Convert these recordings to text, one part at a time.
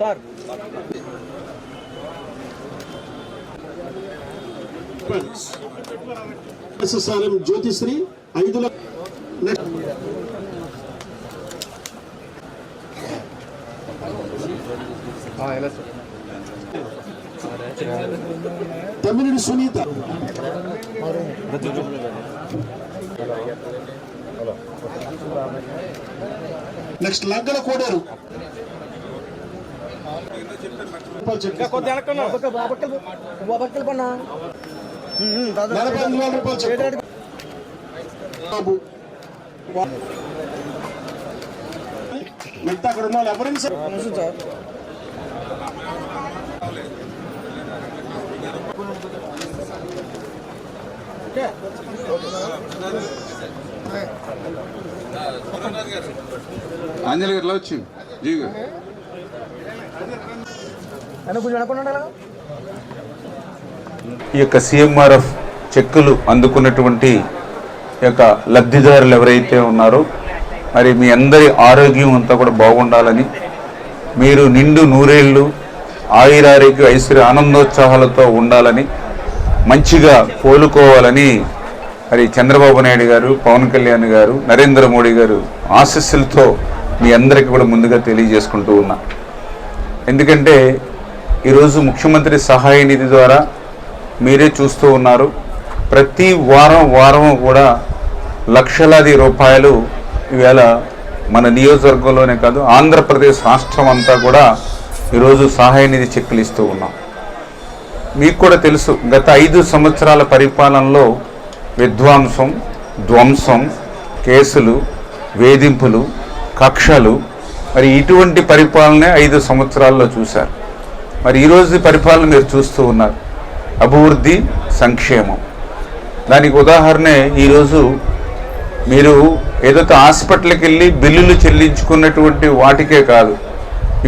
Sir. SSRM Jyothisri ఐదు Tammineni Sunitha. Next Laggala Koderu. Babu. మిగతా అక్కడ ఉన్న వాళ్ళు ఎవరైనా సరే? సార్. ఆంజనేయ గారు వచ్చి జీవి ఈ యొక్క సిఎంఆర్ఎఫ్ చెక్కులు అందుకున్నటువంటి యొక్క లబ్ధిదారులు ఎవరైతే ఉన్నారో మరి మీ అందరి ఆరోగ్యం అంతా కూడా బాగుండాలని మీరు నిండు నూరేళ్ళు ఆయురారోగ్య ఐశ్వర్య ఆనందోత్సాహాలతో ఉండాలని మంచిగా కోలుకోవాలని మరి చంద్రబాబు నాయుడు గారు పవన్ కళ్యాణ్ గారు నరేంద్ర మోడీ గారు ఆశస్సులతో మీ అందరికీ కూడా ముందుగా తెలియజేసుకుంటూ ఉన్నా. ఎందుకంటే ఈరోజు ముఖ్యమంత్రి సహాయ నిధి ద్వారా మీరే చూస్తూ ఉన్నారు. ప్రతి వారం వారం కూడా లక్షలాది రూపాయలు ఈవేళ మన నియోజకవర్గంలోనే కాదు ఆంధ్రప్రదేశ్ రాష్ట్రం అంతా కూడా ఈరోజు సహాయ నిధి చెక్కులు ఇస్తూ ఉన్నాం. మీకు కూడా తెలుసు గత ఐదు సంవత్సరాల పరిపాలనలో విధ్వంసం ధ్వంసం కేసులు వేధింపులు కక్షలు మరి ఇటువంటి పరిపాలనే ఐదు సంవత్సరాల్లో చూశారు. మరి ఈరోజు పరిపాలన మీరు చూస్తూ ఉన్నారు. అభివృద్ధి సంక్షేమం. దానికి ఉదాహరణే ఈరోజు మీరు ఏదైతే హాస్పిటల్కి వెళ్ళి బిల్లులు చెల్లించుకున్నటువంటి వాటికే కాదు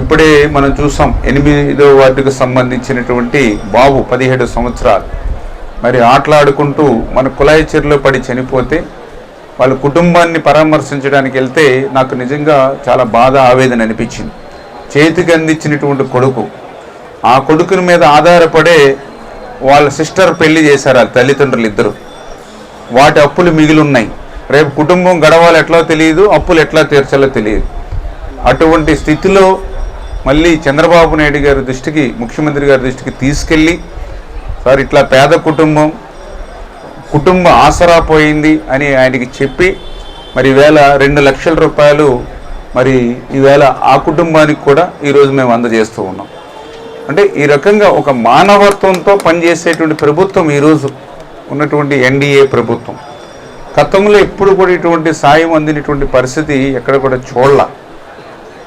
ఇప్పుడే మనం చూసాం ఎనిమిదో వార్డుకు సంబంధించినటువంటి బాబు పదిహేడు సంవత్సరాలు. మరి ఆటలాడుకుంటూ మన కుళాయి చీరలో పడి చనిపోతే వాళ్ళ కుటుంబాన్ని పరామర్శించడానికి వెళ్తే నాకు నిజంగా చాలా బాధ ఆవేదన అనిపించింది. చేతికి అందించినటువంటి కొడుకు. ఆ కొడుకుని మీద ఆధారపడే వాళ్ళ సిస్టర్ పెళ్ళి చేశారు ఆ తల్లిదండ్రులు ఇద్దరు. వాటి అప్పులు మిగిలి ఉన్నాయి రేపు కుటుంబం గడవాలి ఎట్లా తెలియదు అప్పులు ఎట్లా తీర్చాలో తెలియదు. అటువంటి స్థితిలో మళ్ళీ చంద్రబాబు నాయుడు గారి దృష్టికి ముఖ్యమంత్రి గారి దృష్టికి తీసుకెళ్ళి సార్ ఇట్లా పేద కుటుంబం కుటుంబం ఆసరా పోయింది అని ఆయనకి చెప్పి మరి వేళ రెండు లక్షల రూపాయలు మరి ఈవేళ ఆ కుటుంబానికి కూడా ఈరోజు మేము అందజేస్తూ ఉన్నాం. అంటే ఈ రకంగా ఒక మానవత్వంతో పనిచేసేటువంటి ప్రభుత్వం ఈరోజు ఉన్నటువంటి ఎన్డీఏ ప్రభుత్వం. గతంలో ఎప్పుడు కూడా ఇటువంటి సాయం అందినటువంటి పరిస్థితి ఎక్కడ కూడా చూడాల.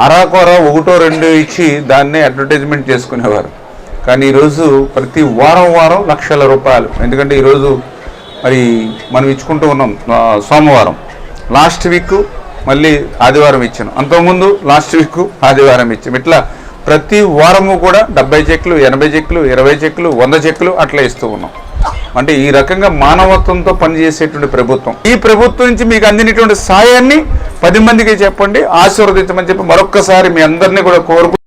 అరాకొర ఒకటో రెండో ఇచ్చి దాన్నే అడ్వర్టైజ్మెంట్ చేసుకునేవారు. కానీ ఈరోజు ప్రతి వారం వారం లక్షల రూపాయలు. ఎందుకంటే ఈరోజు మరి మనం ఇచ్చుకుంటూ ఉన్నాం సోమవారం. లాస్ట్ వీక్ మళ్ళీ ఆదివారం ఇచ్చాను. అంతకుముందు లాస్ట్ వీక్ ఆదివారం ఇచ్చాం. ఇట్లా ప్రతి వారము కూడా డెబ్బై చెక్లు ఎనభై చెక్లు ఇరవై చెక్లు వంద చెక్లు అట్లా ఇస్తూ ఉన్నాం. అంటే ఈ రకంగా మానవత్వంతో పనిచేసేటువంటి ప్రభుత్వం. ఈ ప్రభుత్వం నుంచి మీకు అందినటువంటి సాయాన్ని పది మందికి చెప్పండి ఆశీర్వదించమని చెప్పి మరొక్కసారి మీ అందరినీ కూడా కోరుకు